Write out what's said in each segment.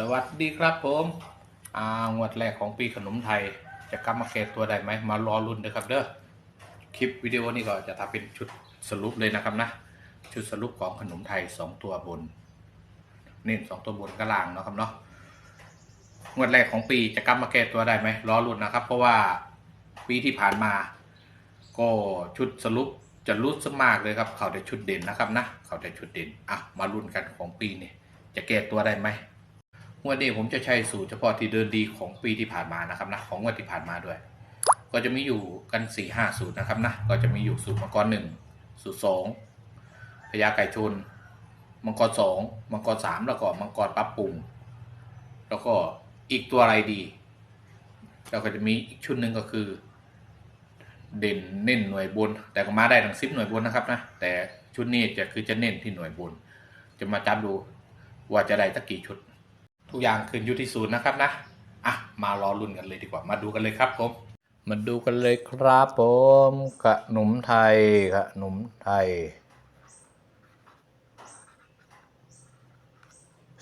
สวัสดีครับผมอ่างวดแรกของปีขนมไทย จะกลับมาเกตตัวได้ไหมมารอรุ่นนะครับเด้อคลิปวิดีโอนี้ก็จะทำเป็นชุดสรุปเลยนะครับนะ ชุดสรุปของขนมไทยสองตัวบนเน้นสองตัวบนกระล่างเนาะครับเนาะงวดแรกของปีจะกลับมาแก้ตัวได้ไหมรอรุ่นนะครับ เพราะว่าปีที่ผ่านมา ก็ชุดสรุปจะรุดซะมากเลยครับ เขาได้ชุดเด่นนะครับนะ เขาได้ชุดเด่นอะมารุ่นกันของปีนี้จะแก้ตัวได้ไหม วดนี้ผมจะใช้สูตรเฉพาะที่เดินดีของปีที่ผ่านมานะครับนะของงวดที่ผ่านมาด้วย ก็จะมีอยู่กัน4ี่ห้าสูตรนะครับนะก็จะมีอยู่สูตรมังกรหนึ่งสูตรสองพญาไก่ชน มังกรสองมังกรสามแล้วก็มังกรปรับปรุงแล้วก็อีกตัวอะไรดีแล้วก็จะมีอีกชุดหนึ่งก็คือ เด่นเน้นหน่วยบน แต่ก็มาได้ทั้งสิบหน่วยบนนะครับนะแต่ชุดนี้จะคือจะเน้นที่หน่วยบน จะมาจับดูว่าจะได้สักกี่ชุด ทุกอย่างขึ้นอยู่ที่ศูนย์นะครับนะอะมารอรุ่นกันเลยดีกว่ามาดูกันเลยครับผมมาดูกันเลยครับผมขนมไทยขนมไทย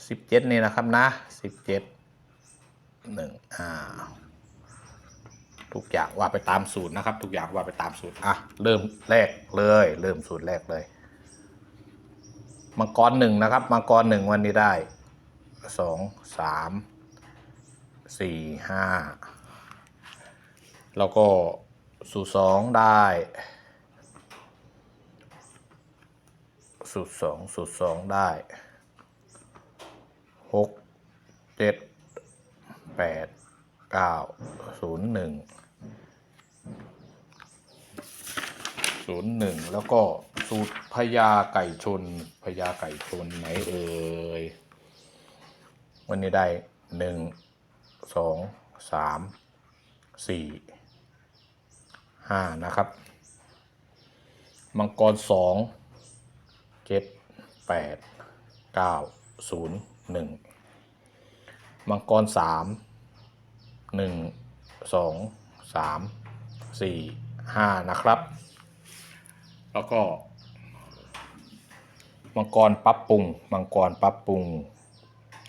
สิบเจ็ดนี่นะครับนะสิบเจ็ดหนึ่งอ่าทุกอย่างว่าไปตามสูตรนะครับ ทุกอย่างว่าไปตามสูตรอะเริ่มแรกเลย เริ่มสูตรแรกเลยมังกรหนึ่งนะครับมังกรหนึ่งวันนี้ได้ สองสามสี่ห้าแล้วก็สูตรสองได้ สูตรสองสูตรสองได้หกเจ็ดแปดเก้าศูนย์หนึ่งศูนย์หนึ่งแล้วก็สูตรพญาไก่ชนพญาไก่ชนไหนเอ่ย วันนี้ได้หนึ่งสองสามสี่ห้านะครับ มังกรสองเจ็ดแปดเก้าศูนย์หนึ่งมังกรสามหนึ่งสองสามสี่ห้านะครับ แล้วก็ มังกรปรับปรุง มังกรปรับปรุง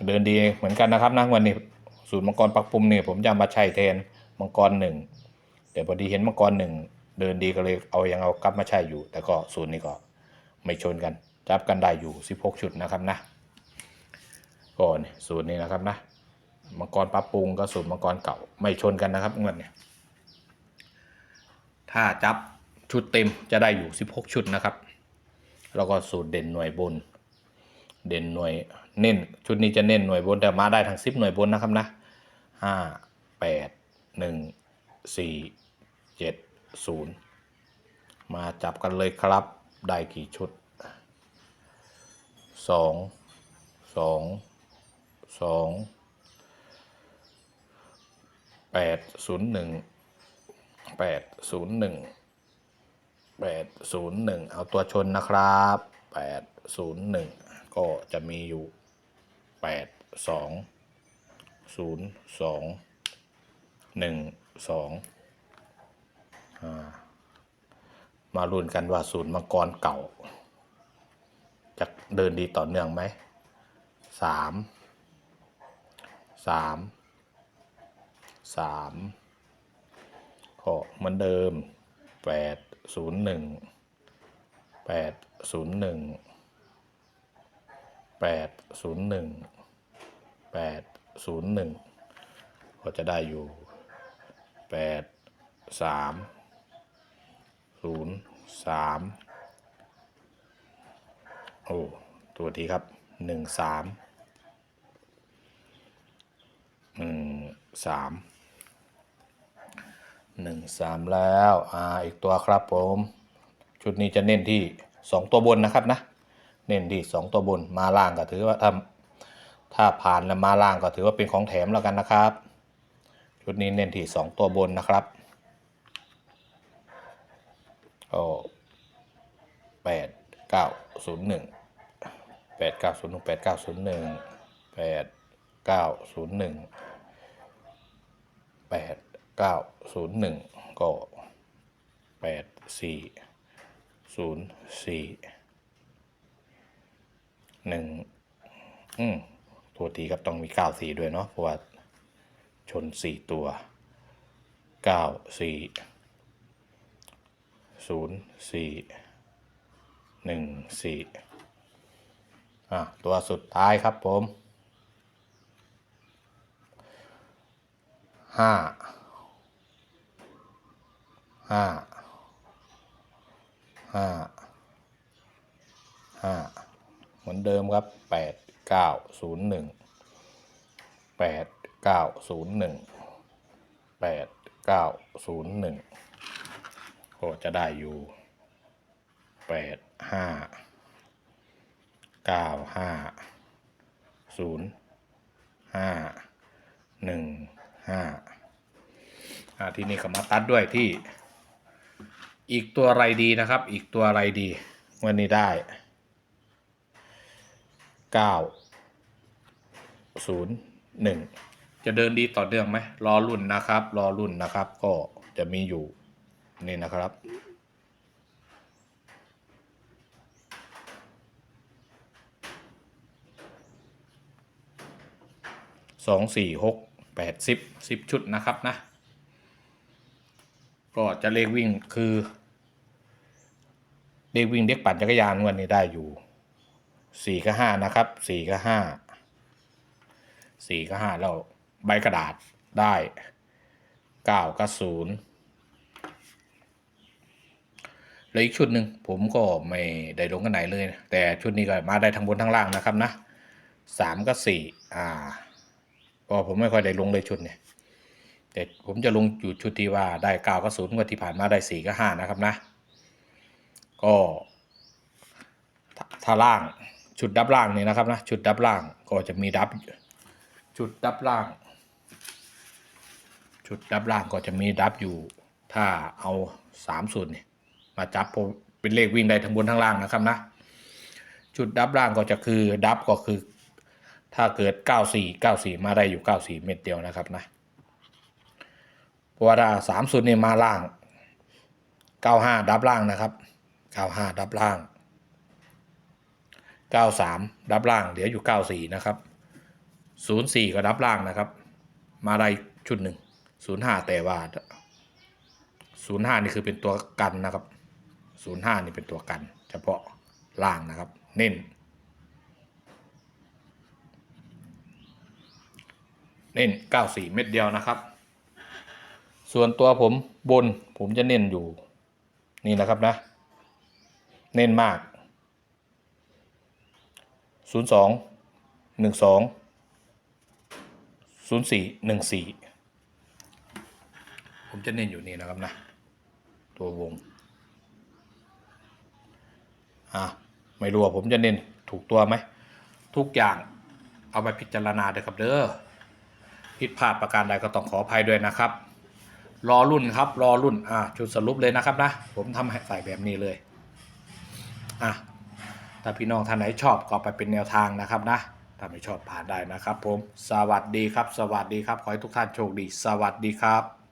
เดินดีเหมือนกันนะครับนะวันนี้สูตรมังกรปักปุ่มเนี่ยผมจะมาใช้แทนมังกรหนึ่งแต่พอดีเห็นมังกรหนึ่งเดินดีก็เลยเอายังเอากลับมาใช้อยู่ แต่ก็สูตรนี้ก็ไม่ชนกัน จับกันได้อยู่ 16 ชุดนะครับนะก็นี่สูตรนี้นะครับนะมังกรปรับปรุงกับสูตรมังกรเก่าไม่ชนกันนะครับเงินเนี่ยถ้าจับชุดเต็มจะได้อยู่ 16 ชุดนะครับ แล้วก็สูตรเด่นหน่วยบน เด่นหน่วยเน้นชุดนี้จะเน้นหน่วยบนแต่มาได้ทั้งสิบหน่วยบนนะครับนะห้าแปดหนึ่งสี่เจ็ดศูนย์มาจับกันเลยครับได้กี่ชุดสองสองสองแปดศูนย์หนึ่งแปดศูนย์หนึ่งแปดศูนย์หนึ่งเอาตัวชนนะครับแปดศูนย์หนึ่ง ก็จะมีอยู่แปดสองศูนย์สองหนึ่งสองมาลุ้นกันว่าศูนย์มังกรเก่า จะเดินดีต่อเนื่องไหมสามสามสามก็เหมือนเดิมแปดศูนย์หนึ่งแปดศูนย์หนึ่ง แปดศูนย์หนึ่งแปดศูนย์หนึ่งก็จะได้อยู่แปดสามศูนย์สามโอ้ตัวทีครับหนึ่งสามหนึ่งสามหนึ่งสามแล้ว อ่า อีกตัวครับผม ชุดนี้จะเน้นที่สองตัวบนนะครับนะ เน้นที่สองตัวบนมาล่างก็ถือว่าถ้าถ้าผ่านแล้วมาล่างก็ถือว่าเป็นของแถมแล้วกันนะครับ ชุดนี้เน้นที่สองตัวบนนะครับโอ้แปดเก้าศูนย์หนึ่งแปดเก้าศูนย์หนึ่งแปดเก้าศูนย์หนึ่งแปดเก้าศูนย์หนึ่งแปดเก้าศูนย์หนึ่งก็แปดสี่ศูนย์สี่ หนึ่งอืมโทษทีครับต้องมีเก้าสี่ด้วยเนาะเพราะว่าชนสี่ตัวเก้าสี่ศูนย์สี่หนึ่งสี่อะตัวสุดท้ายครับผมห้าห้าห้าห้า เหมือนเดิมครับแปดเก้าศูนย์หนึ่งแปดเก้าศูนย์หนึ่งแปดเก้าศูนย์หนึ่งก็จะได้อยู่แปดห้าเก้าห้าศูนย์ห้าหนึ่งห้าที่นี่ก็มาตัดด้วยที่ อีกตัวอะไรดีนะครับ อีกตัวอะไรดีวันนี้ได้ เก้าศูนย์หนึ่งจะเดินดีต่อเนื่องไหมรอรุ่นนะครับ รอรุ่นนะครับ ก็จะมีอยู่นี่นะครับ สองสี่หกแปดสิบสิบชุดนะครับนะ ก็จะเลขวิ่งคือ เลขวิ่งเด็กปั่นจักรยานวันนี้ได้อยู่ สี่กับห้านะครับสี่กับห้าสี่กับห้าแล้วใบกระดาษได้เก้ากับศูนย์แล้วอีกชุดหนึ่งผมก็ไม่ได้ลงกันไหนเลย แต่ชุดนี้ก็มาได้ทั้งบนทั้งล่างนะครับนะสามกับสี่อ่าก็ผมไม่ค่อยได้ลงเลยชุดเนี่ยแต่ผมจะลงอยู่ชุดที่ว่าได้เก้ากับศูนย์ว่าที่ผ่านมาได้สี่กับห้านะครับนะ ก็ถ้าล่าง ชุดดับล่างนี่นะครับนะชุดดับล่างก็จะมีดับ ชุดดับล่าง ชุดดับล่างก็จะมีดับอยู่ ถ้าเอาสามส่วนนี่มาจับเป็นเลขวิ่งได้ทั้งบนทั้งล่างนะครับนะชุดดับล่างก็จะคือดับก็คือ ถ้าเกิด 94 94 มาได้อยู่ 94 เม็ดเดียวนะครับนะเพราะว่าถ้า3ศูนย์เนี่ยมาล่าง 95 ดับล่างนะครับ 95 ดับล่าง 93ดับล่างเหลืออยู่ 94 นะครับ 04 ก็ดับล่างนะครับ มาได้ชุดหนึ่ง05 แต่ว่า 05 นี่คือเป็นตัวกันนะครับ 05 นี่เป็นตัวกัน เฉพาะล่างนะครับ เน้น เน้น 94 เม็ดเดียวนะครับ ส่วนตัวผมบนผมจะเน้นอยู่ นี่นะครับนะ เน้นมาก 02 12 04 14ผมจะเน้นอยู่นี่นะครับนะ ตัววง อะ ไม่รู้ว่าผมจะเน้นถูกตัวไหม ทุกอย่างเอาไปพิจารณาเด้อครับเด้อผิดพลาดประการใดก็ต้องขออภัยด้วยนะครับ รอรุ่นครับ รอรุ่น อ่าชุดสรุปเลยนะครับนะ ผมทำให้ใส่แบบนี้เลย อะ ถ้าพี่น้องท่านไหนชอบก็ไปเป็นแนวทางนะครับนะถ้าไม่ชอบผ่านได้นะครับผม สวัสดีครับ สวัสดีครับ ขอให้ทุกท่านโชคดี สวัสดีครับ